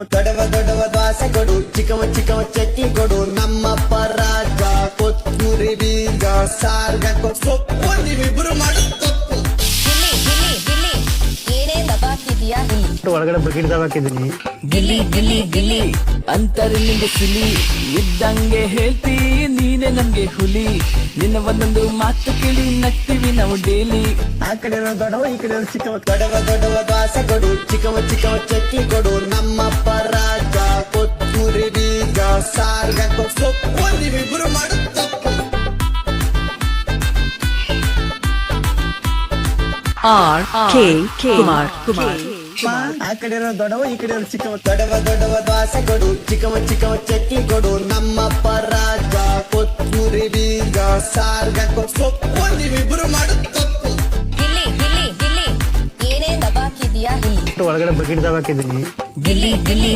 ದೊಡವ ದೊಡವ ದ್ವಾಸೆ ಕೊಡು ಚಿಕ್ಕವ ಚಿಕ್ಕವ ಚಟ್ನಿ ಕೊಡು. ನಮ್ಮಪ್ಪ ರಾಜ ಕೊತ್ತೂರಿ ಬೀಜ ಸಾರ್ಗ ಸೊಪ್ಪು ನೀವಿಬ್ರು ಮಾಡು ತಪ್ಪು. ಒಳಗಡೆ ಬಕೆಟ್ ಹಾಕಿದ್ದೀನಿ ಗಿಲಿ ಗಿಲಿ ಗಿಲಿ ನಿಂಗೆ ಸಿಲಿ. ಇದ್ದಂಗೆ ಹೇಳ್ತಿ ನೀನೆ ನಮ್ಗೆ ಹುಲಿ. ನಿನ್ನ ಒಂದೊಂದು ಮಾತು ಕೇಳಿ ನಗ್ತೀವಿ ನಾವು ಡೇಲಿ. ಆ ಕಡೆ ದೊಡವ ಈ ಕಡೆ ಚಿಕ್ಕವ. ದೊಡವ ದೊಡವ ದಾಸ ಕೊಡು ಚಿಕ್ಕವ ಚಿಕ್ಕವ ಚಟ್ನಿ ಕೊಡು. ಸಾರ್ಗ ಸೊಪ್ಪು ನೀವಿಬ್ರು ಮಾಡು ತಪ್ಪು R K Kumar Kumar. ಆ ಕಡೆ ಇರೋ ದೊಡವ ಈ ಕಡೆ ಇರೋ ಚಿಕ್ಕವ. ದೊಡವ ದೊಡವ ದ್ವಾಸೆ ಕೊಡು. ಚಿಕ್ಕವ ಚಿಕ್ಕವ ಚಟ್ನಿ ಕೊಡು. ನಮ್ಮಪ್ಪ ರಾಜ ಕೊತ್ತೂರಿ ಬೀಜ ಸಾರ್ಗ ಸೊಪ್ಪು ನೀವಿಬ್ರು ಮಾಡು ತಪ್ಪು ಗಿಲ್ಲಿ ಗಿಲ್ಲಿ ಗಿಲ್ಲಿ. ಏನೇ ದಬಾಕಿದ್ಯಾ ಇಲ್ಲಿ? ಒಳಗಡೆ ಬಕೆಟ್ ದಬಾಕಿದ್ದೀನಿ. ಗಿಲ್ಲಿ ಗಿಲಿ